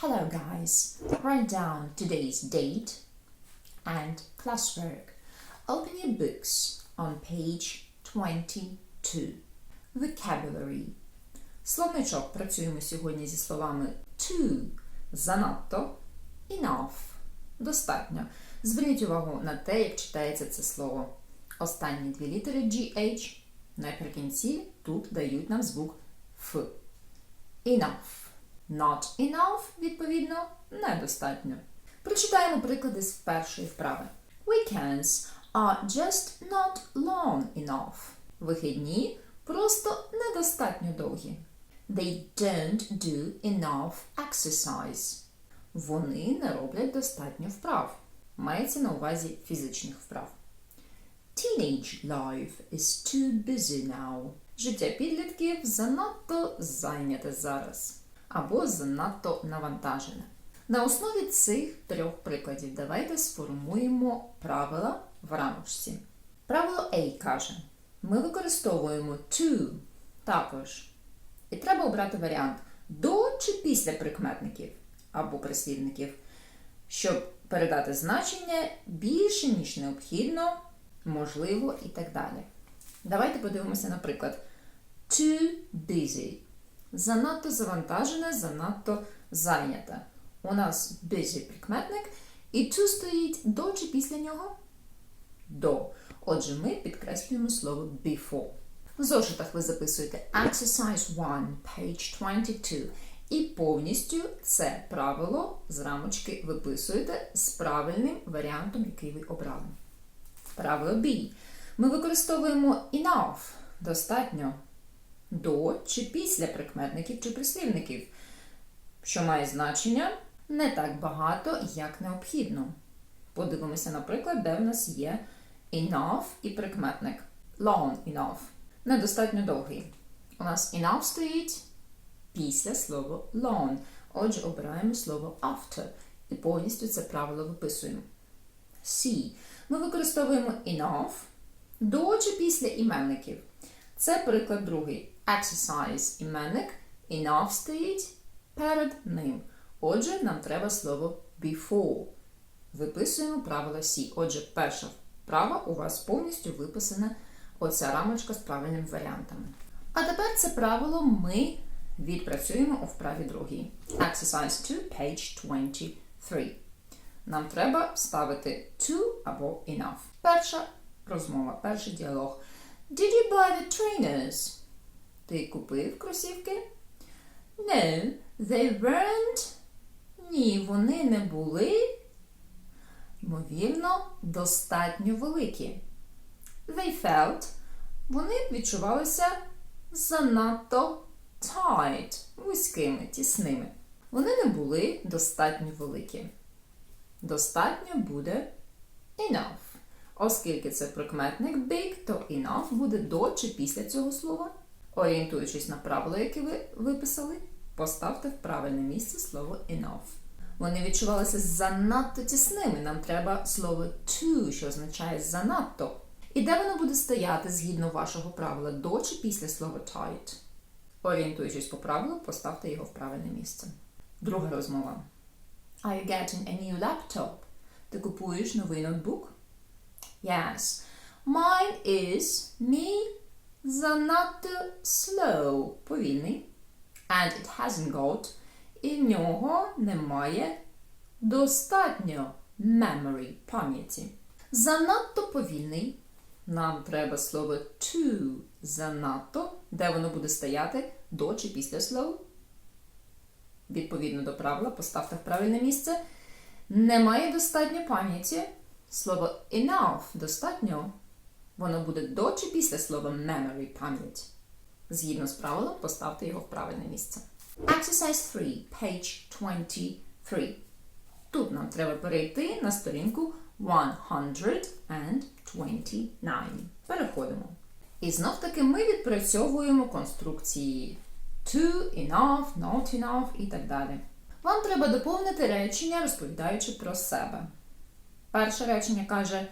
Hello guys. Write down today's date and classwork. Open your books on page 22. Vocabulary. Словничок працюємо сьогодні зі словами to занадто, enough достатньо. Зверніть увагу на те, як читається це слово. Останні дві літери GH наприкінці тут дають нам звук F. Enough. Not enough, відповідно, недостатньо. Прочитаємо приклади з першої вправи. Weekends are just not long enough. Вихідні просто недостатньо довгі. They don't do enough exercise. Вони не роблять достатньо вправ. Мається на увазі фізичних вправ. Teenage life is too busy now. Життя підлітків занадто зайняте зараз або занадто навантажене. На основі цих трьох прикладів давайте сформуємо правила в рамочці. Правило A каже: ми використовуємо to також. І треба обрати варіант до чи після прикметників або прислівників, щоб передати значення більше, ніж необхідно, можливо і так далі. Давайте подивимося, наприклад, too busy. Занадто завантажене, занадто зайнята. У нас busy прикметник, і to стоїть до чи після нього? До. Отже, ми підкреслюємо слово before. В зошитах ви записуєте Exercise 1, page 22. І повністю це правило з рамочки виписуєте з правильним варіантом, який ви обрали. Правило B. Ми використовуємо enough достатньо до чи після прикметників чи прислівників, що має значення не так багато, як необхідно. Подивимося, наприклад, де в нас є enough і прикметник. Long enough. Недостатньо довгий. У нас enough стоїть після слова long. Отже, обираємо слово after і повністю це правило виписуємо. C. Ми використовуємо enough до чи після іменників. Це приклад другий. Exercise іменник. Enough стоїть перед ним. Отже, нам треба слово before. Виписуємо правило C. Отже, перша вправа у вас повністю виписана оця рамочка з правильними варіантами. А тепер це правило ми відпрацюємо у вправі другій. Exercise 2, page 23. Нам треба вставити to або enough. Перша розмова, перший діалог. Did you buy the trainers? Ти купив кросівки? No, they weren't. Ні, вони не були, ймовірно, достатньо великі. They felt. Вони відчувалися занадто tight, вузькими, тісними. Вони не були достатньо великі. Достатньо буде enough. Оскільки це прикметник big, то enough буде до чи після цього слова. Орієнтуючись на правило, яке ви виписали, поставте в правильне місце слово enough. Вони відчувалися занадто тісними. Нам треба слово to, що означає занадто. І де воно буде стояти згідно вашого правила до чи після слова tight? Орієнтуючись по правилу, поставте його в правильне місце. Друга розмова. Are you getting a new laptop? Ти купуєш новий ноутбук? Yes. Mine is me занадто slow, повільний. And it hasn't got. І в нього немає достатньо memory, пам'яті. Занадто повільний. Нам треба слово to занадто, де воно буде стояти до чи після слова. Відповідно до правила, поставте в правильне місце. Немає достатньо пам'яті. Слово enough достатньо. Воно буде до чи після слова memory пам'ять. Згідно з правилом, поставте його в правильне місце. Exercise 3, page 23. Тут нам треба перейти на сторінку 129. Переходимо. І знов таки ми відпрацьовуємо конструкції to, enough, not enough і так далі. Вам треба доповнити речення, розповідаючи про себе. Перше речення каже: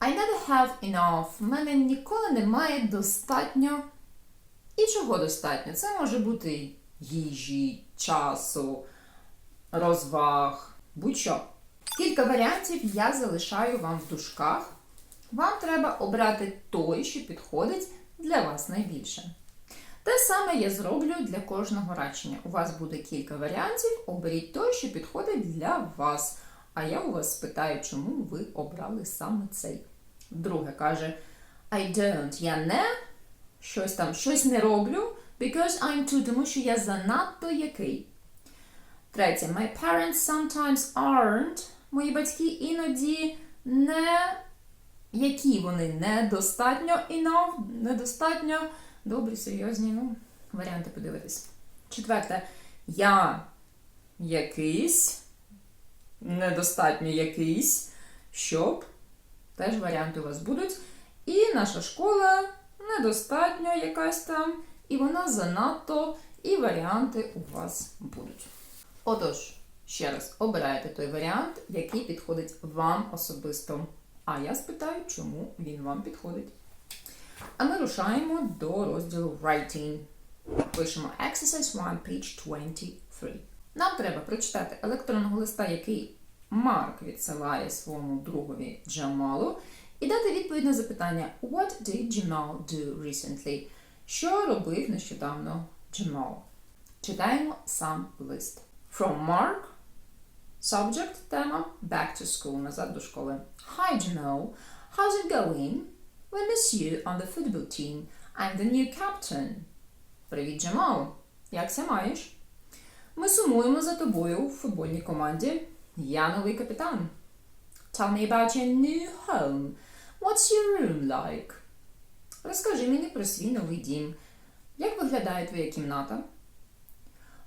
I never have enough. В мене ніколи немає достатньо. І чого достатньо? Це може бути їжі, часу, розваг, будь-що. Кілька варіантів я залишаю вам в дужках. Вам треба обрати той, що підходить для вас найбільше. Те саме я зроблю для кожного речення. У вас буде кілька варіантів, оберіть той, що підходить для вас. А я у вас спитаю, чому ви обрали саме цей. Друге каже: I don't, я не щось там, щось не роблю, because I'm too, тому що я занадто який. Третє, my parents sometimes aren't. Мої батьки іноді не які вони недостатньо enough, недостатньо добрі, серйозні, ну, варіанти подивитись. Четверте, я якийсь, недостатньо якийсь, щоб. Теж варіанти у вас будуть. І наша школа недостатньо якась там, і вона занадто, і варіанти у вас будуть. Отож, ще раз, обирайте той варіант, який підходить вам особисто. А я спитаю, чому він вам підходить. А ми рушаємо до розділу Writing. Пишемо Exercise 1, page 23. Нам треба прочитати електронного листа, який Марк відсилає своєму другові Джамалу, і дати відповідь на запитання What did Jamal do recently? Що робив нещодавно Джамал? Читаємо сам лист. From Mark. Subject, тема Back to school, назад до школи. Hi Jamal, how's it going? We miss you on the football team. I'm the new captain. Привіт, Джамал. Якся маєш? Ми сумуємо за тобою у футбольній команді. Я новий капітан. Tell me about your new home. What's your room like? Розкажи мені про свій новий дім. Як виглядає твоя кімната?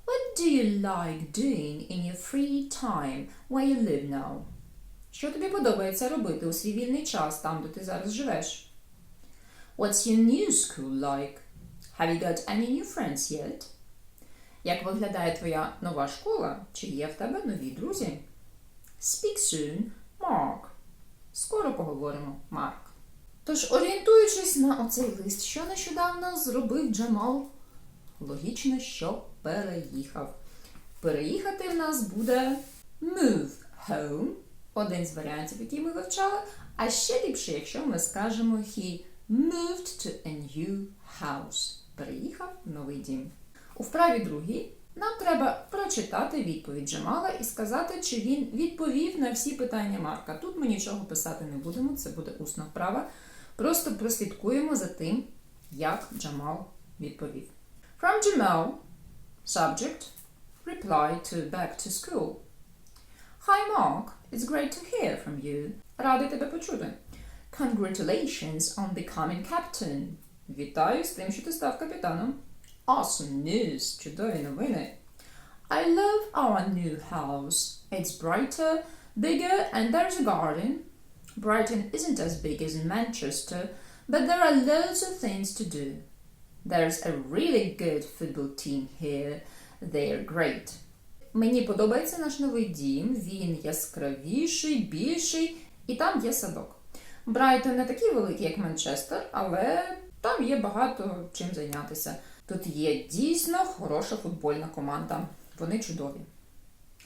What do you like doing in your free time where you live now? Що тобі подобається робити у свій вільний час там, де ти зараз живеш? What's your new school like? Have you got any new friends yet? Як виглядає твоя нова школа? Чи є в тебе нові друзі? Speak soon, Mark. Скоро поговоримо, Марк. Тож, орієнтуючись на оцей лист, що нещодавно зробив Джамал, логічно, що переїхав. Переїхати в нас буде move home, один з варіантів, який ми вивчали. А ще ліпше, якщо ми скажемо he moved to a new house. Переїхав в новий дім. У вправі другій нам треба прочитати відповідь Джамала і сказати, чи він відповів на всі питання Марка. Тут ми нічого писати не будемо, це буде усна вправа. Просто прослідкуємо за тим, як Джамал відповів. From Jamal, subject, reply to back to school. Hi Mark, it's great to hear from you. Радий тебе почути. Congratulations on becoming captain. Вітаю з тим, що ти став капітаном. Awesome news! Чудові новини. I love our new house. It's brighter, bigger, and there's a garden. Brighton isn't as big as Manchester, but there are loads of things to do. There's a really good football team here. They're great. Мені подобається наш новий дім. Він яскравіший, більший, і там є садок. Брайтон не такий великий, як Манчестер, але там є багато чим зайнятися. Тут є дійсно хороша футбольна команда. Вони чудові.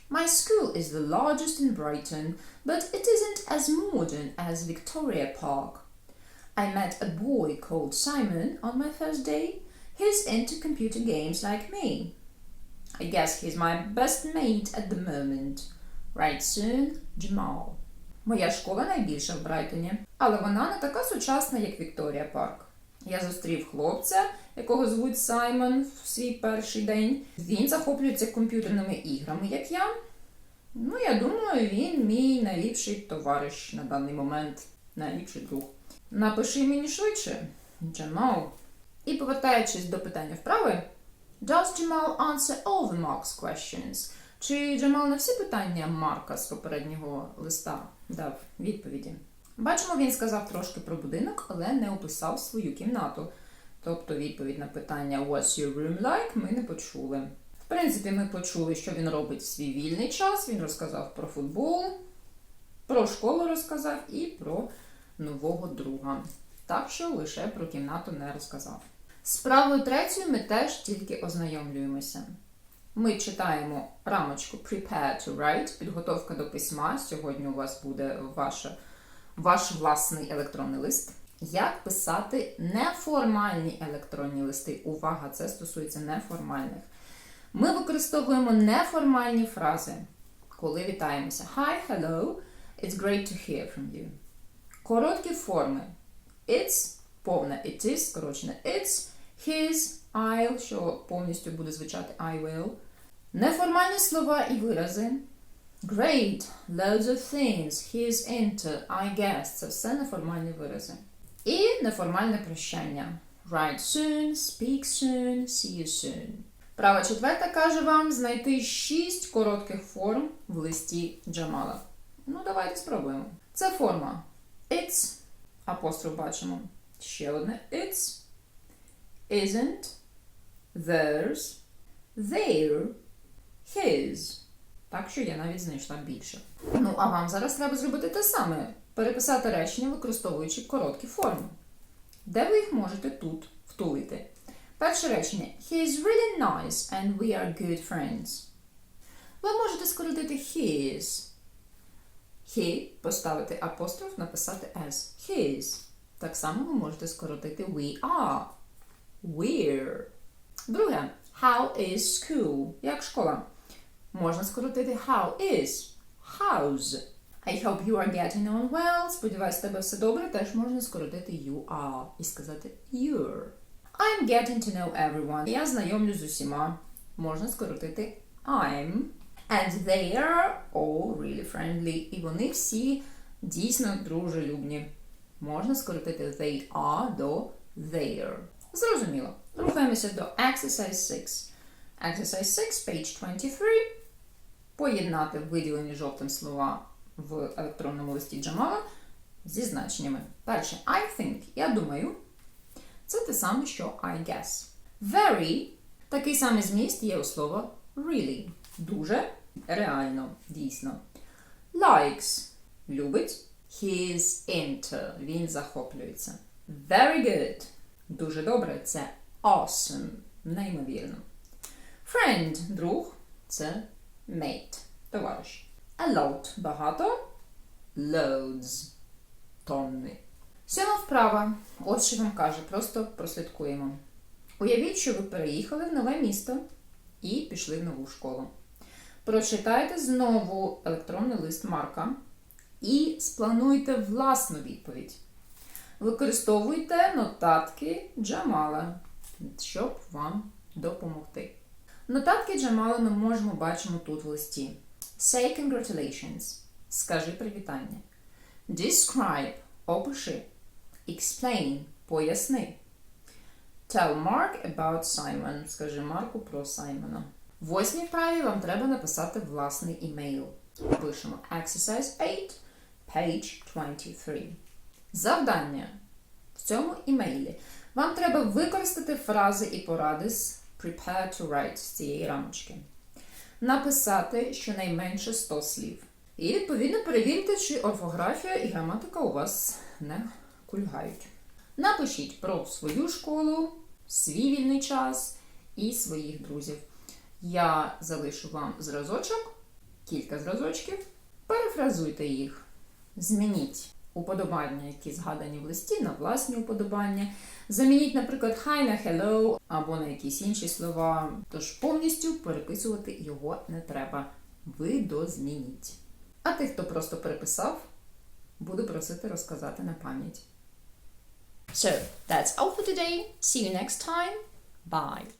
My school is the largest in Brighton, but it isn't as modern as Victoria Park. I met a boy called Simon on my first day. He's into computer games like me. I guess he's my best mate at the moment. Right soon, Jamal. Моя школа найбільша в Брайтоні, але вона не така сучасна, як Вікторія Парк. Я зустрів хлопця, якого звуть Саймон в свій перший день. Він захоплюється комп'ютерними іграми, як я. Ну, я думаю, він мій найліпший товариш на даний момент, найліпший друг. Напиши мені швидше, Джамал. І повертаючись до питання вправи, Does Jamal answer all the Mark's questions? Чи Джамал на всі питання Марка з попереднього листа дав відповіді? Бачимо, він сказав трошки про будинок, але не описав свою кімнату. Тобто відповідь на питання What's your room like ми не почули. В принципі, ми почули, що він робить в свій вільний час. Він розказав про футбол, про школу розказав і про нового друга. Так що лише про кімнату не розказав. З правою третьою ми теж тільки ознайомлюємося. Ми читаємо рамочку Prepare to write, підготовка до письма. Сьогодні у вас буде ваша, ваш власний електронний лист. Як писати неформальні електронні листи? Увага, це стосується неформальних. Ми використовуємо неформальні фрази, коли вітаємося. Hi, hello, it's great to hear from you. Короткі форми. It's повне it is, скорочене it's, his, I'll, що повністю буде звучати I will. Неформальні слова і вирази. Great, loads of things, he's into, I guess. Це все неформальні вирази. І неформальне прощання. Write soon, speak soon, see you soon. Права четверта каже вам знайти шість коротких форм в листі Джамала. Ну, давайте спробуємо. Це форма it's, апостроф бачимо. Ще одне it's, isn't, theirs, their, his. Так що я навіть знайшла більше. Ну, а вам зараз треба зробити те саме: переписати речення, використовуючи короткі форми. Де ви їх можете тут втулити? Перше речення He is really nice and we are good friends. Ви можете скоротити his. He поставити апостроф, написати as his. Так само ви можете скоротити we are. We're. Друге. How is school? Як школа? Можна скоротити how is. How's. I hope you are getting on well. Сподіваюсь, тебе все добре. Теж можна скоротити you are і сказати you're. I'm getting to know everyone. Я знайомлю з усіма. Можна скоротити I'm. And they are all really friendly. І вони всі дійсно дружелюбні. Можна скоротити they are до their. Зрозуміло. Рухаємося до exercise 6. Exercise 6, page 23. Поєднати виділені жовтим слова в електронному листі Джамала зі значеннями. Перше, I think, я думаю. Це те саме, що I guess. Very такий самий зміст є у слова really. Дуже реально, дійсно. Likes любить. He's into. Він захоплюється. Very good. Дуже добре. Це awesome. Неймовірно. Friend друг це mate. Товариш. A lot багато. Loads тонни. Сьома вправа. От що вам каже, просто прослідкуємо. Уявіть, що ви переїхали в нове місто і пішли в нову школу. Прочитайте знову електронний лист Марка і сплануйте власну відповідь. Використовуйте нотатки Джамала, щоб вам допомогти. Нотатки Джамала ми можемо бачимо тут в листі. Say congratulations. Скажи привітання. Describe. Опиши. Explain. Поясни. Tell Mark about Simon. Скажи Марку про Саймона. В восьмій вправі вам треба написати власний імейл. Пишемо Exercise 8, page 23. Завдання в цьому імейлі. Вам треба використати фрази і поради з Prepare to write з цієї рамочки. Написати щонайменше 100 слів. І відповідно перевірте, чи орфографія і граматика у вас не кульгають. Напишіть про свою школу, свій вільний час і своїх друзів. Я залишу вам зразочок, кілька зразочків. Перефразуйте їх. Змініть уподобання, які згадані в листі, на власні уподобання. Замініть, наприклад, hi на hello або на якісь інші слова. Тож повністю переписувати його не треба. Видозмініть. А тих, хто просто переписав, буду просити розказати на пам'ять. So, that's all for today. See you next time. Bye.